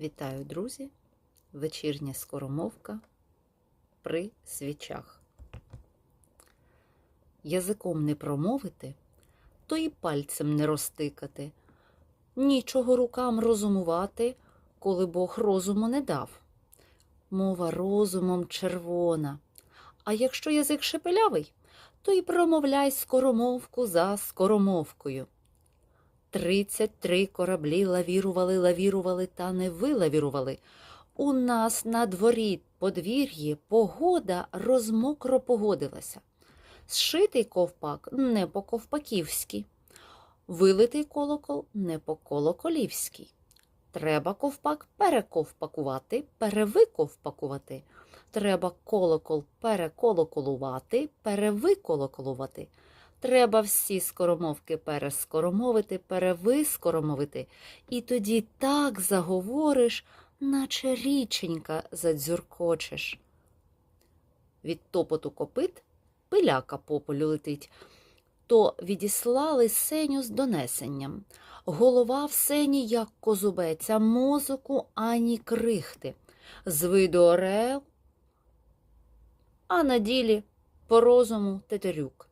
Вітаю, друзі! Вечірня скоромовка при свічах. Язиком не промовити, то і пальцем не розтикати. Нічого рукам розумувати, коли Бог розуму не дав. Мова розумом червона. А якщо язик шепелявий, то й промовляй скоромовку за скоромовкою. Тридцять три кораблі лавірували, лавірували та не вилавірували. У нас на дворі подвір'ї погода розмокро погодилася. Зшитий ковпак не по ковпаківськи, вилитий колокол не по колоколівськи. Треба ковпак перековпакувати, перевиковпакувати. Треба колокол переколоколувати, перевиколоколувати. Треба всі скоромовки перескоромовити, перевискоромовити, і тоді так заговориш, наче річенька задзюркочеш. Від топоту копит пиляка по полю летить, то відіслали сеню з донесенням. Голова в сені, як козубець, а мозоку ані крихти. З виду орел, а на ділі по розуму тетерюк.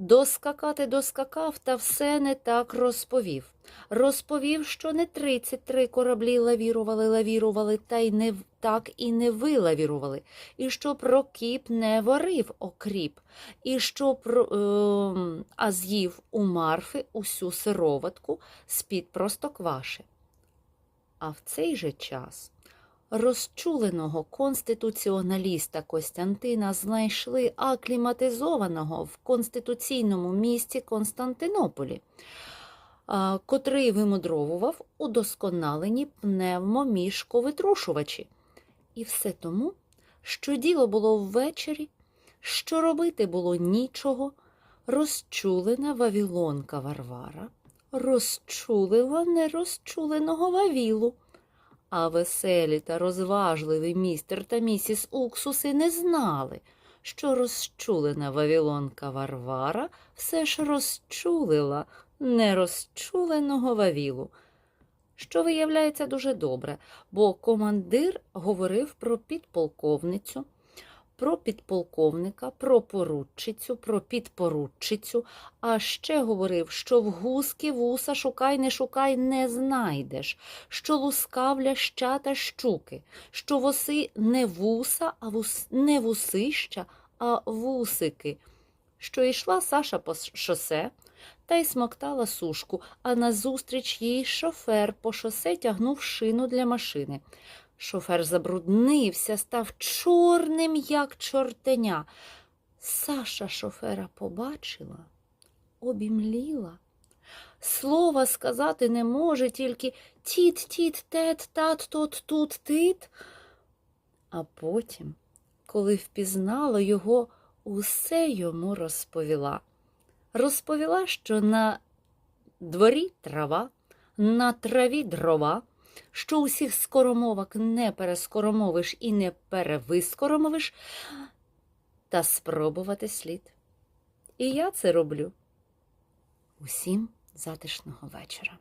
Доскакати доскакав, та все не так розповів. Розповів, що не 33 кораблі лавірували, лавірували, та й не так і не вилавірували, і що Прокіп не варив окріп, і що про, ем, а з'їв у Марфи усю сироватку з-під простокваши. А в цей же час розчуленого конституціоналіста Костянтина знайшли акліматизованого в конституційному місті Константинополі, котрий вимудровував удосконалені пневмомішковитрушувачі. І все тому, що діло було ввечері, що робити було нічого, розчулена вавілонка Варвара розчулила нерозчуленого Вавілу. А веселі та розважливі містер та місіс Уксуси не знали, що розчулена вавілонка Варвара все ж розчулила нерозчуленого Вавілу. Що виявляється дуже добре, бо командир говорив про підполковницю, про підполковника, про поручицю, про підпоручицю, а ще говорив, що в гуски вуса шукай, не шукай, не знайдеш, що лускав ляща та щуки, що воси не вуса, а вус... не вусища, а вусики. Що йшла Саша по шосе та й смоктала сушку, а назустріч їй шофер по шосе тягнув шину для машини. Шофер забруднився, став чорним, як чортеня. Саша шофера побачила, обімліла. Слова сказати не може, тільки тіт, тіт, тет, тат, тот, тут, тит. А потім, коли впізнала його, усе йому розповіла. Розповіла, що на дворі трава, на траві дрова, що усіх скоромовок не перескоромовиш і не перевискоромовиш, та спробувати слід. І я це роблю. Усім затишного вечора.